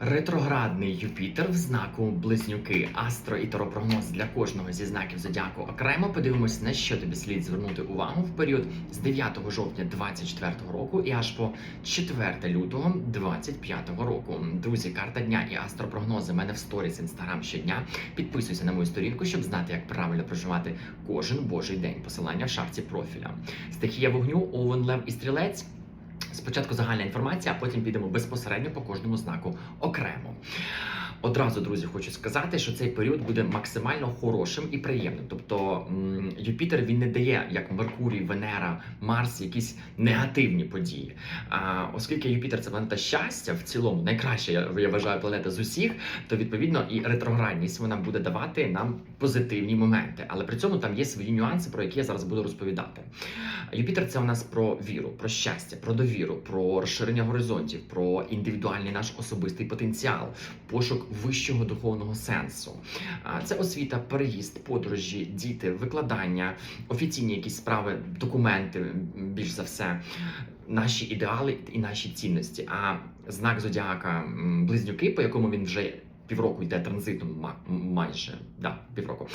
Ретроградний Юпітер в знаку Близнюки, астро і таропрогноз для кожного зі знаків зодіаку окремо. Подивимось, на що тобі слід звернути увагу в період з 9 жовтня 24 року і аж по 4 лютого 25 року. Друзі, карта дня і астропрогнози в мене в сторіс інстаграм щодня. Підписуйся на мою сторінку, щоб знати, як правильно проживати кожен божий день. Посилання в шапці профіля. Стихія вогню, овен, лев і стрілець. Спочатку загальна інформація, а потім підемо безпосередньо по кожному знаку окремо. Одразу, друзі, хочу сказати, що цей період буде максимально хорошим і приємним. Тобто Юпітер він не дає, як Меркурій, Венера, Марс, якісь негативні події. А, оскільки Юпітер це планета щастя, в цілому найкраща, я, вважаю, планета з усіх, то відповідно і ретроградність вона буде давати нам позитивні моменти. Але при цьому там є свої нюанси, про які я зараз буду розповідати. Юпітер це у нас про віру, про щастя, про довіру, про розширення горизонтів, про індивідуальний наш особистий потенціал, пошук вищого духовного сенсу. Це освіта, переїзд, подорожі, діти, викладання, офіційні якісь справи, документи, більш за все, наші ідеали і наші цінності. А знак зодіака близнюки, по якому він вже. Півроку йде транзитом майже да, півроку.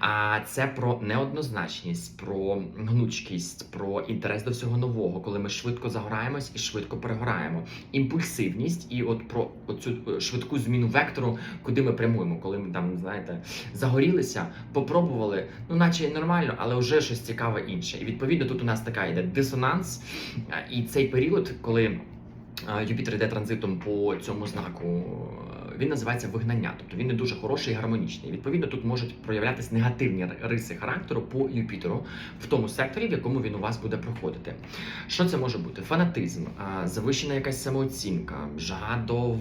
А це про неоднозначність, про гнучкість, про інтерес до всього нового, коли ми швидко загораємось і швидко перегораємо. Імпульсивність і от про оцю е, швидку зміну вектору, куди ми прямуємо, коли ми там, знаєте, загорілися, попробували, ну наче нормально, але вже щось цікаве інше. І відповідно тут у нас така йде дисонанс. І цей період, коли Юпітер йде транзитом по цьому знаку. Він називається вигнання, тобто він не дуже хороший і гармонічний. Відповідно, тут можуть проявлятися негативні риси характеру по Юпітеру в тому секторі, в якому він у вас буде проходити. Що це може бути? Фанатизм, завищена якась самооцінка, жага до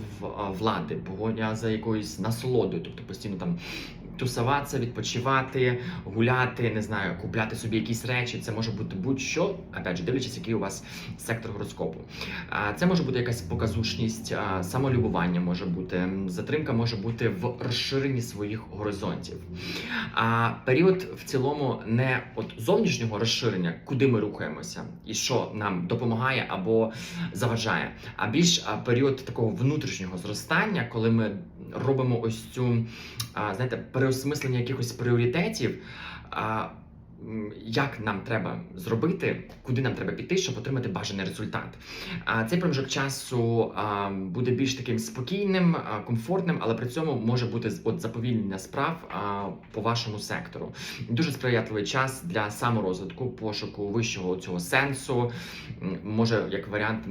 влади, погоня за якоюсь насолодою, тобто постійно там тусуватися, відпочивати, гуляти, не знаю, купляти собі якісь речі. Це може бути будь-що, опять же, дивлячись, який у вас сектор гороскопу. Це може бути якась показушність, самолюбування може бути, затримка може бути в розширенні своїх горизонтів. А період в цілому не от зовнішнього розширення, куди ми рухаємося, і що нам допомагає або заважає, а більш період такого внутрішнього зростання, коли ми робимо ось цю знаєте, переосмислення якихось пріоритетів. А, як нам треба зробити, куди нам треба піти, щоб отримати бажаний результат. А цей проміжок часу а, буде більш таким спокійним, а, комфортним, але при цьому може бути от заповільнення справ а, по вашому сектору. Дуже сприятливий час для саморозвитку, пошуку вищого цього сенсу. Може, як варіант.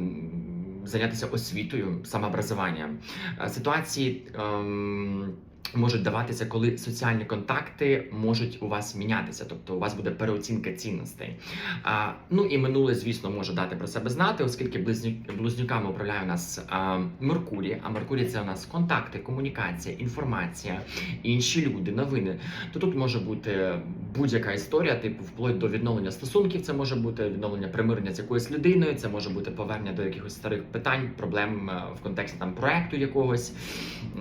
Зайнятися освітою, самообразуванням. Е, Ситуації ем, можуть даватися, коли соціальні контакти можуть у вас мінятися, тобто у вас буде переоцінка цінностей. А, ну і минуле, звісно, може дати про себе знати, оскільки близню- близнюками управляє у нас а, Меркурій. А Меркурій це у нас контакти, комунікація, інформація, інші люди, новини. То тут може бути будь-яка історія, типу вплоть до відновлення стосунків. Це може бути відновлення примирення з якоюсь людиною, це може бути повернення до якихось старих питань, проблем е, в контексті там проекту якогось.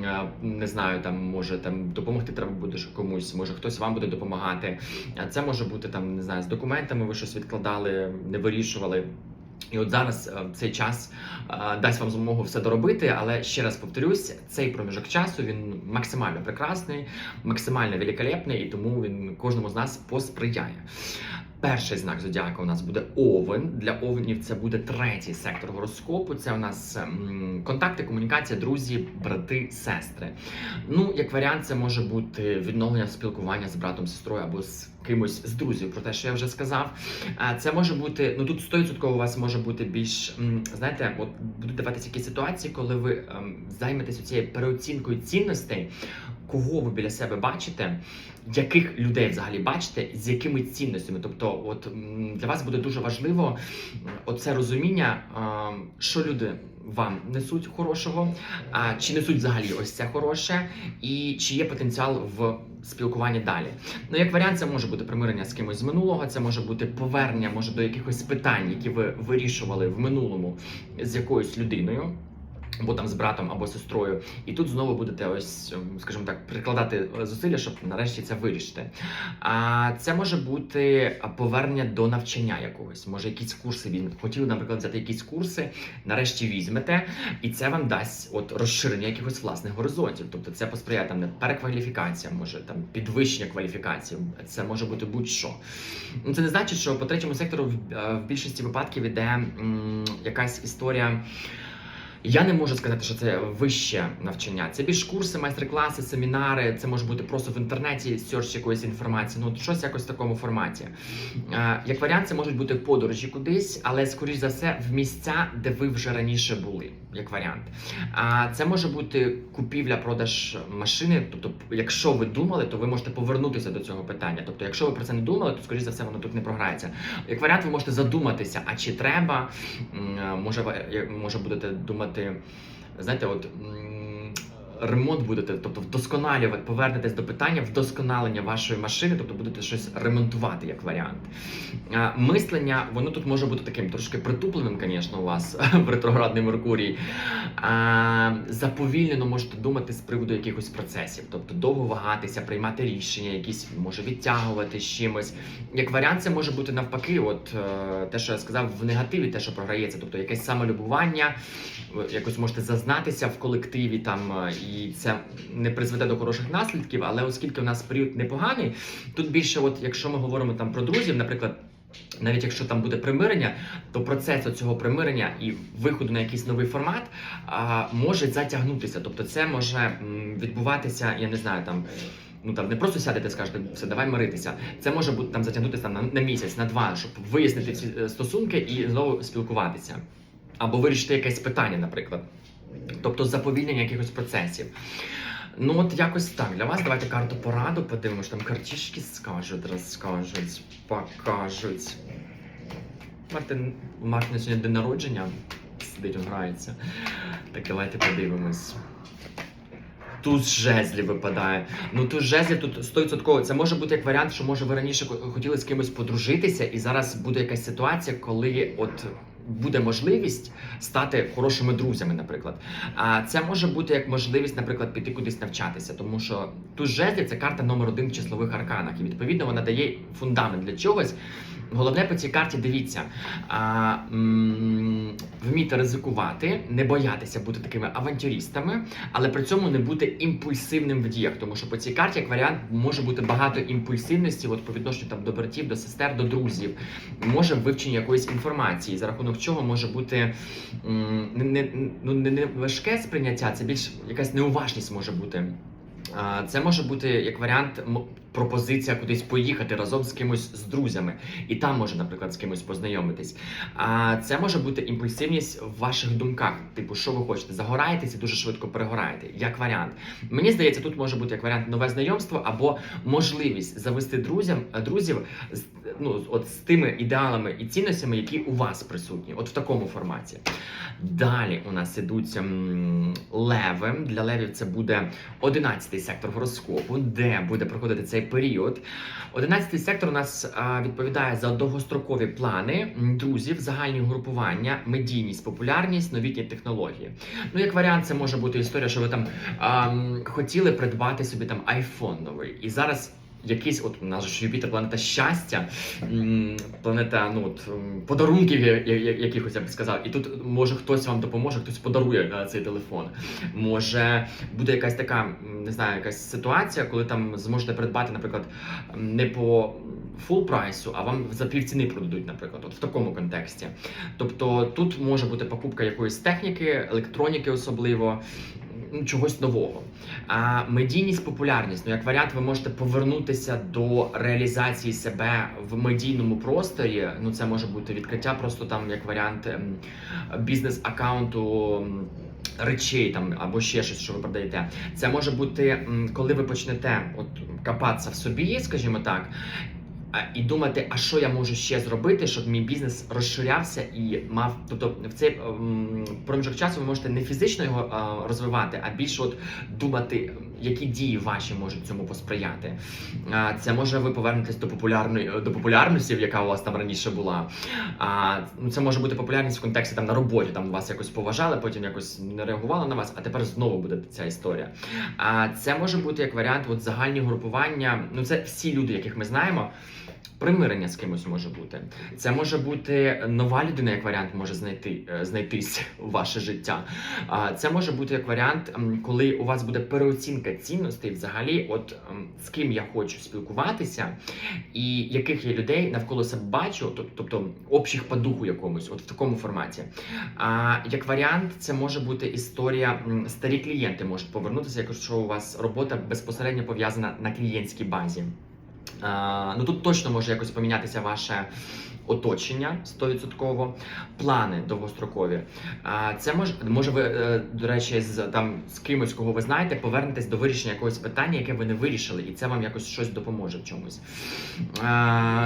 Е, Не знаю, там може там допомогти треба буде комусь, може хтось вам буде допомагати. А Це може бути там, не знаю, з документами ви щось відкладали, не вирішували. І от зараз е, цей час е, дасть вам змогу все доробити, але ще раз повторюсь, цей проміжок часу він максимально прекрасний, максимально великолепний, і тому він кожному з нас посприяє. Перший знак зодіака у нас буде овен. Для овнів це буде третій сектор гороскопу. Це у нас контакти, комунікація, друзі, брати, сестри. Ну, як варіант, це може бути відновлення спілкування з братом, сестрою або з кимось з друзів, про те, що я вже сказав. Це може бути, ну тут 100% у вас може бути більш, знаєте, от будуть даватися якісь ситуації, коли ви ем, займетеся цією переоцінкою цінностей, кого ви біля себе бачите, яких людей взагалі бачите, з якими цінностями. Тобто, от для вас буде дуже важливо оце розуміння, ем, що люди вам несуть хорошого, а чи несуть взагалі ось це хороше, і чи є потенціал в спілкуванні далі. Ну, як варіант, це може бути примирення з кимось з минулого, це може бути повернення може до якихось питань, які ви вирішували в минулому з якоюсь людиною. Або там з братом або сестрою, і тут знову будете ось, ем, скажімо так, прикладати е, зусилля, щоб нарешті це вирішити. А це може бути повернення до навчання якогось, може якісь курси. Він хотів, наприклад, взяти якісь курси, нарешті візьмете, і це вам дасть от розширення якихось власних горизонтів. Тобто це посприяє там не перекваліфікація, може там підвищення кваліфікації. Це може бути будь-що. Ну, Це не значить, що по третьому сектору в, е, більшості випадків іде м, якась історія. Я не можу сказати, що це вище навчання. Це більш курси, майстер-класи, семінари. Це може бути просто в інтернеті сьорч якоїсь інформації. Ну щось якось в такому форматі. Е, Як варіант, це можуть бути подорожі кудись, але скоріш за все в місця, де ви вже раніше були. Як варіант. А це може бути купівля-продаж машини. Тобто, якщо ви думали, то ви можете повернутися до цього питання. Тобто, якщо ви про це не думали, то скоріш за все воно тут не програється. Як варіант, ви можете задуматися, а чи треба, може, ви- може будете думати, знаєте, от. Ремонт будете, тобто вдосконалювати, повернетесь до питання вдосконалення вашої машини, тобто будете щось ремонтувати як варіант. Мислення, воно тут може бути таким трошки притупленим, звісно, у вас в ретроградний Меркурій. Заповільнено можете думати з приводу якихось процесів, тобто довго вагатися, приймати рішення, якісь може відтягувати з чимось. Як варіант, це може бути навпаки, от е, те, що я сказав, в негативі, те, що програється, тобто якесь самолюбування, якось можете зазнатися в колективі там, е, і це не призведе до хороших наслідків. Але оскільки у нас період непоганий, тут більше, от якщо ми говоримо там про друзів, наприклад. Навіть якщо там буде примирення, то процес цього примирення і виходу на якийсь новий формат а, може затягнутися. Тобто, це може відбуватися, я не знаю, там. Ну там не просто сядете скажете, все, давай миритися. Це може бути там затягнутися на, на місяць, на два, щоб вияснити ці е, стосунки і знову спілкуватися. Або вирішити якесь питання, наприклад. Тобто заповільнення якихось процесів. Ну от якось так. Для вас давайте карту пораду подивимось. Там картішки скажуть, розкажуть, покажуть. Мартин, у Мартина сьогодні день народження. Сидить, грається. Так давайте подивимось. Туз жезлів випадає. Ну туз жезлів тут 100%. Це може бути як варіант, що може ви раніше хотіли з кимось подружитися, і зараз буде якась ситуація, коли от. Буде можливість стати хорошими друзями, наприклад. А це може бути як можливість, наприклад, піти кудись навчатися, тому що туз жезлів це карта номер один в числових арканах, і відповідно вона дає фундамент для чогось. Головне по цій карті дивіться, а, вміти ризикувати, не боятися бути такими авантюристами, але при цьому не бути імпульсивним в діях, тому що по цій карті, як варіант, може бути багато імпульсивності, от по відношенню там до братів, до сестер, до друзів, може вивчення якоїсь інформації, за рахунок чого може бути не, не, ну, не, важке сприйняття, це більш якась неуважність може бути. Це може бути як варіант пропозиція кудись поїхати разом з кимось з друзями, і там може, наприклад, з кимось познайомитись. А це може бути імпульсивність в ваших думках. Типу, що ви хочете? Загораєтесь і дуже швидко перегораєте. Як варіант. Мені здається, тут може бути як варіант нове знайомство або можливість завести друзям друзів ну от з тими ідеалами і цінностями, які у вас присутні, от в такому форматі. Далі у нас ідуть леви. Для левів це буде 11-й сектор гороскопу, де буде проходити цей період. 11-й сектор у нас відповідає за довгострокові плани друзів, загальні групування, медійність, популярність, новітні технології. Ну, як варіант, це може бути історія, що ви там а, хотіли придбати собі там iPhone новий, і зараз. Якийсь, от у нас ж Юпітер планета щастя, планета ну от подарунків якихось я б сказав. І тут може хтось вам допоможе, хтось подарує е, цей телефон. Може буде якась така, не знаю, якась ситуація, коли там зможете придбати, наприклад, не по фул прайсу, а вам за півціни продадуть, наприклад, от в такому контексті. Тобто тут може бути покупка якоїсь техніки, електроніки, особливо. М, Чогось нового. А медійність, популярність. Ну, як варіант, ви можете повернутися до реалізації себе в медійному просторі. Ну, це може бути відкриття, просто там як варіант ем, бізнес-аккаунту. Речей там або ще щось, що ви продаєте. Це може бути, коли ви почнете от копатися в собі, скажімо так. І думати, а що я можу ще зробити, щоб мій бізнес розширявся і мав. Тобто в цей ем, проміжок часу ви можете не фізично його розвивати, а більше от думати, які дії ваші можуть цьому посприяти. Це може ви повернетесь до популярної до популярності, яка у вас там раніше була. Ну це може бути популярність в контексті там на роботі. Там вас якось поважали, потім якось не реагували на вас, а тепер знову буде ця історія. Це може бути як варіант, от загальні групування. Ну це всі люди, яких ми знаємо. Примирення з кимось може бути. Це може бути нова людина, як варіант, може знайти е, знайтись у ваше життя. Це може бути як варіант, коли у вас буде переоцінка цінностей, взагалі, от з ким я хочу спілкуватися, і яких я людей навколо себе бачу, тобто общих по духу якомусь, от в такому форматі. А як варіант, це може бути історія, старі клієнти можуть повернутися, якщо у вас робота безпосередньо пов'язана на клієнтській базі. Ну тут точно може якось помінятися ваше оточення 100%, плани довгострокові. А, це може, може ви, е, до речі, з там з кимось, кого ви знаєте, повернетесь до вирішення якогось питання, яке ви не вирішили, і це вам якось щось допоможе в чомусь.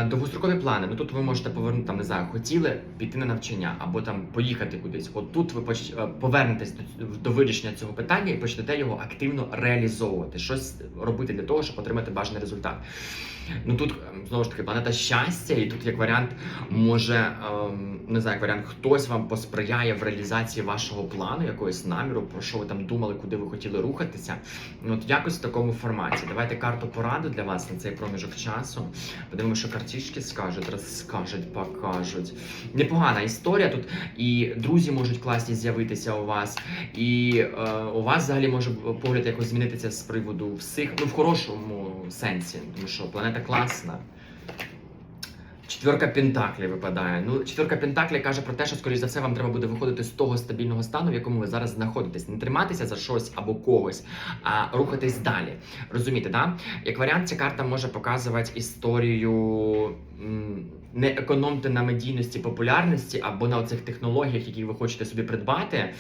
Довгострокові плани. Ну тут ви можете повернути там, не знаю, хотіли піти на навчання або там поїхати кудись. От тут ви е, повернетесь до, до вирішення цього питання і почнете його активно реалізовувати, щось робити для того, щоб отримати бажаний результат. Ну тут ем, знову ж таки планета щастя, і тут як варіант може ем, не знаю, як варіант, хтось вам посприяє в реалізації вашого плану, якогось наміру, про що ви там думали, куди ви хотіли рухатися. Ну, От якось в такому форматі. Давайте карту пораду для вас на цей проміжок часу. Подивимося, що картішки скажуть, розкажуть, покажуть. Непогана історія тут, і друзі можуть класні з'явитися у вас, і е, у вас взагалі може погляд якось змінитися з приводу всіх, ну в хорошому сенсі, тому що планета класна. Четверка Пентаклі випадає. Ну, четверка Пентаклі каже про те, що, скоріш за все, вам треба буде виходити з того стабільного стану, в якому ви зараз знаходитесь. Не триматися за щось або когось, а рухатись далі. Розумієте, да? Як варіант, ця карта може показувати історію. Не економте на медійності, популярності або на цих технологіях, які ви хочете собі придбати.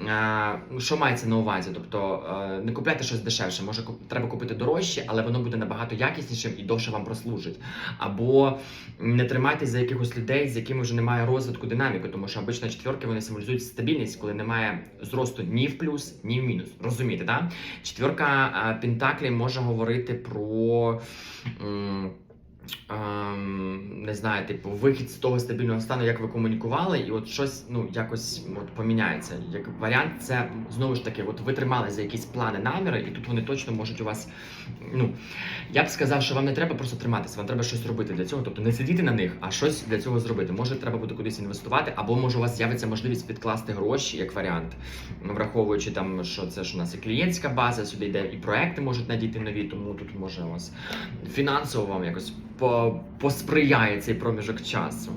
Е, Що мається на увазі? Тобто е, не купляйте щось дешевше, може треба купити дорожче, але воно буде набагато якіснішим і довше вам прослужить. Або не тримайтесь за якихось людей, з якими вже немає розвитку динаміки, тому що обично четверки вони символізують стабільність, коли немає зросту ні в плюс, ні в мінус. Розумієте, да? Четверка е, Пентаклі може говорити про. Ем, не знаю, типу, вихід з того стабільного стану, як ви комунікували, і от щось ну якось от поміняється. Як варіант, це знову ж таки, от ви тримали за якісь плани, наміри, і тут вони точно можуть у вас. Ну я б сказав, що вам не треба просто триматися, вам треба щось робити для цього. Тобто не сидіти на них, а щось для цього зробити. Може, треба буде кудись інвестувати, або може у вас з'явиться можливість підкласти гроші як варіант, враховуючи там, що це ж у нас і клієнтська база, сюди йде і проекти можуть надійти нові, тому тут може у вас фінансово вам якось посприяє цей проміжок часу.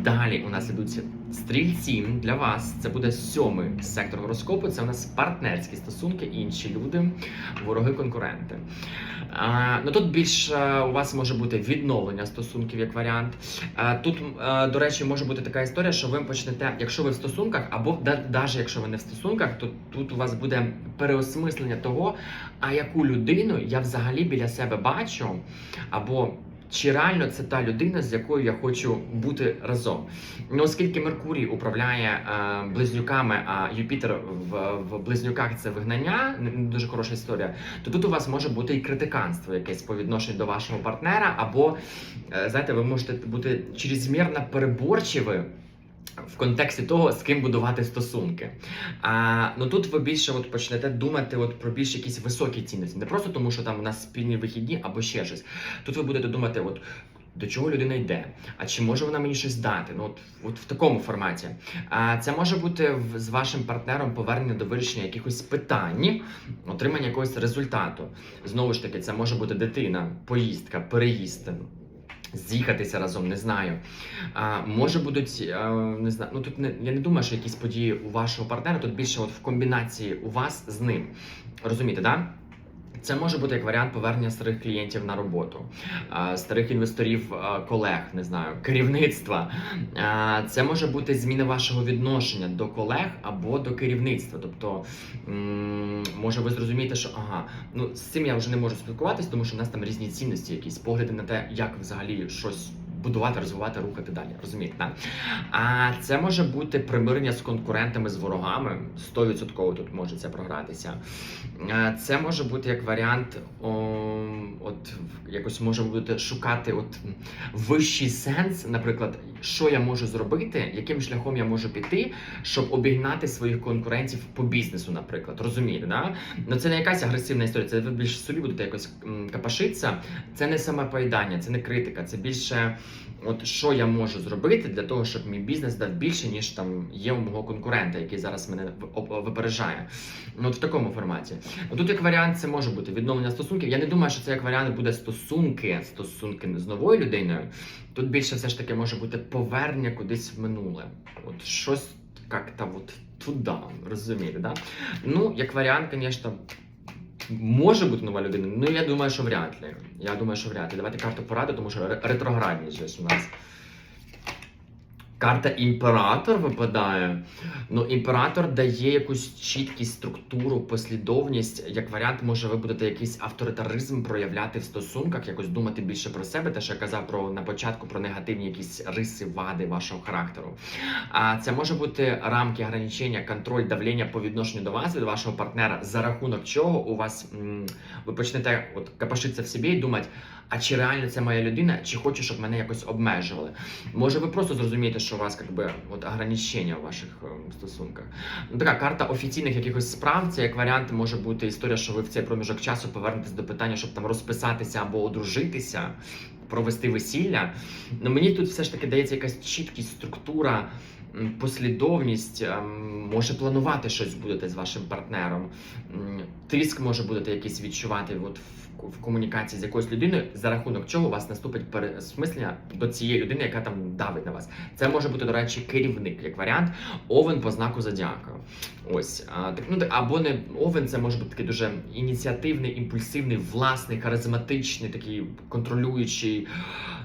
Далі у нас ідуть стрільці для вас. Це буде сьомий сектор гороскопу. Це у нас партнерські стосунки, інші люди, вороги, конкуренти. А, ну тут більш е, у вас може бути відновлення стосунків як варіант. А, тут, е, до речі, може бути така історія, що ви почнете, якщо ви в стосунках, або навіть якщо ви не в стосунках, то тут у вас буде переосмислення того, а яку людину я взагалі біля себе бачу, або чи реально це та людина, з якою я хочу бути разом? Ну, оскільки Меркурій управляє е, близнюками, а Юпітер в, в близнюках це вигнання, не дуже хороша історія, то тут у вас може бути і критиканство якесь по відношенню до вашого партнера, або е, знаєте, ви можете бути чрезмірно переборчиві. В контексті того, з ким будувати стосунки. А, ну тут ви більше от почнете думати от про більш якісь високі цінності. Не просто тому, що там у нас спільні вихідні або ще щось. Тут ви будете думати, от до чого людина йде, а чи може вона мені щось дати? Ну от, от в такому форматі. А це може бути в- з вашим партнером повернення до вирішення якихось питань, отримання якогось результату. Знову ж таки, це може бути дитина, поїздка, переїзд. З'їхатися разом, не знаю. А, може будуть, а, не знаю, ну тут не я не думаю, що якісь події у вашого партнера, тут більше от в комбінації у вас з ним. Розумієте, да? Це може бути як варіант повернення старих клієнтів на роботу, старих інвесторів, колег, не знаю, керівництва. Це може бути зміна вашого відношення до колег або до керівництва. Тобто, може ви зрозумієте, що ага, ну з цим я вже не можу спілкуватись, тому що в нас там різні цінності, якісь погляди на те, як взагалі щось. Будувати, розвивати, рухати далі, розумієте? Так? А це може бути примирення з конкурентами, з ворогами. 100% тут може це програтися. Це може бути як варіант, о, от якось може бути шукати от вищий сенс, наприклад, що я можу зробити, яким шляхом я можу піти, щоб обігнати своїх конкурентів по бізнесу, наприклад. Розумієте, да? Ну це не якась агресивна історія, це ви більш собі будете якось капашитися. Це не саме поїдання, це не критика, це більше. От що я можу зробити для того, щоб мій бізнес дав більше, ніж там є у мого конкурента, який зараз мене випереджає. Ну, от в такому форматі. Тут як варіант це може бути відновлення стосунків. Я не думаю, що це як варіант буде стосунки, стосунки з новою людиною. Тут більше все ж таки може бути повернення кудись в минуле. От щось як-то от туди, розумієте, да? Ну, як варіант, звісно. Може бути нова людина, ну я думаю, що вряд ли. Я думаю, що вряд ли. Давайте карту поради, тому що ре- ретроградність ж у нас. Карта імператор випадає. Ну, імператор дає якусь чіткість, структуру, послідовність. Як варіант, може, ви будете якийсь авторитаризм проявляти в стосунках, якось думати більше про себе, те, що я казав про на початку про негативні якісь риси, вади вашого характеру. А це може бути рамки, ограничення, контроль, давлення по відношенню до вас від вашого партнера, за рахунок чого у вас м, ви почнете от капашитися в собі і думати, а чи реально це моя людина, чи хочу, щоб мене якось обмежували. Може, ви просто зрозумієте, що у вас как би, от, ограничення в ваших ем, стосунках. Ну, така карта офіційних якихось справ, це як варіант може бути історія, що ви в цей проміжок часу повернетесь до питання, щоб там розписатися або одружитися, провести весілля. Ну мені тут все ж таки дається якась чіткість, структура. Послідовність ем, може планувати щось будете з вашим партнером. Тиск може будете якийсь відчувати от в, в комунікації з якоюсь людиною, за рахунок чого у вас наступить переосмислення до цієї людини, яка там давить на вас. Це може бути, до речі, керівник, як варіант, овен по знаку зодіака. Ось а, так, ну або не овен, це може бути такий дуже ініціативний, імпульсивний, власний, харизматичний, такий контролюючий.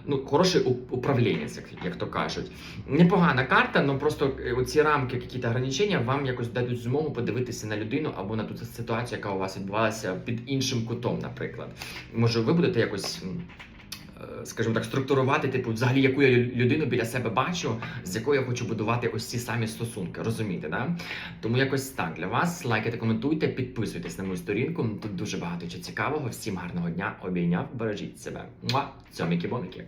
Ну, хороший управлінець, як, як то кажуть. Непогана карта, але просто е, оці рамки, якісь ограничення вам якось дадуть змогу подивитися на людину або на ту ситуацію, яка у вас відбувалася під іншим кутом, наприклад. Може, ви будете якось. е, Скажімо так, структурувати, типу, взагалі, яку я людину біля себе бачу, з якою я хочу будувати ось ці самі стосунки. Розумієте, да? Тому якось так для вас. Лайкайте, коментуйте, підписуйтесь на мою сторінку. Тут дуже багато чого цікавого. Всім гарного дня, обійняв, бережіть себе. Муа! Цьоміки-боміки.